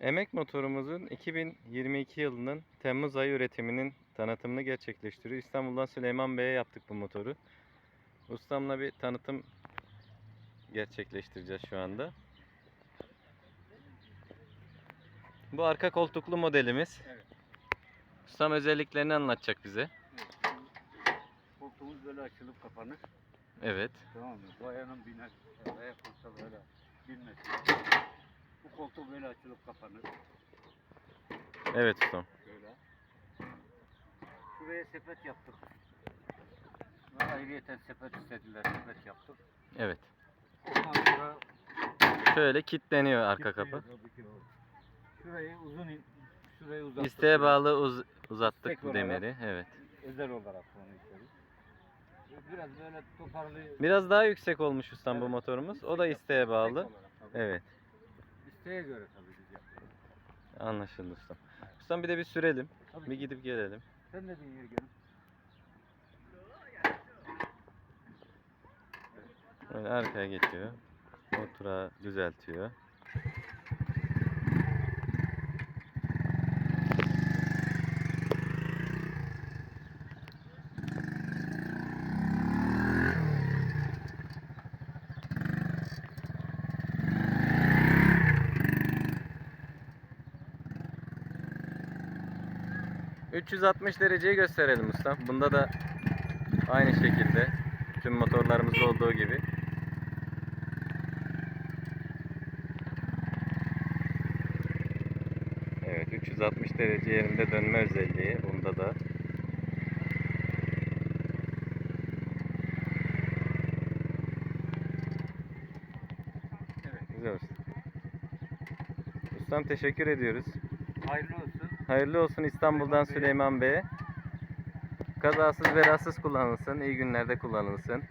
Emek motorumuzun 2022 yılının Temmuz ayı üretiminin tanıtımını gerçekleştiriyor. İstanbul'dan Süleyman Bey'e yaptık bu motoru. Ustamla bir tanıtım gerçekleştireceğiz şu anda. Bu arka koltuklu modelimiz. Evet. Ustam özelliklerini anlatacak bize. Koltuğumuz böyle açılıp kapanır. Evet. Tamam mı? Bayanın biner. Ayak olsa böyle binmesin. Bu böyle açılıp kapanır. Evet ustam. Böyle. Şuraya sepet yaptık. Ve ayrıyeten sepet istediler. Sepet yaptık. Evet. Ondan sonra Şöyle kilitleniyor arka kapı. Şurayı uzun şurayı uzattık. İsteğe bağlı uz- uzattık bu demiri. Evet. Özel olarak onu istedik. Biraz böyle toparlıyor. Biraz daha yüksek olmuş ustam bu motorumuz. O da isteğe bağlı. Evet. İsteğe göre tabii biz yapıyoruz. Anlaşıldı ustam. Ustam bir de bir sürelim. Tabii Bir gidip gelelim. Sen ne diyorsun Yürgen? Böyle arkaya geçiyor. Oturağı düzeltiyor. ...360 dereceyi gösterelim ustam. Bunda da aynı şekilde tüm motorlarımızda olduğu gibi Evet 360 derece yerinde dönme özelliği bunda da. Evet. Güzel usta. Ustam teşekkür ediyoruz. Hayırlı olsun. Hayırlı olsun İstanbul'dan Süleyman Bey'e. Kazasız belasız kullanılsın, iyi günlerde kullanılsın.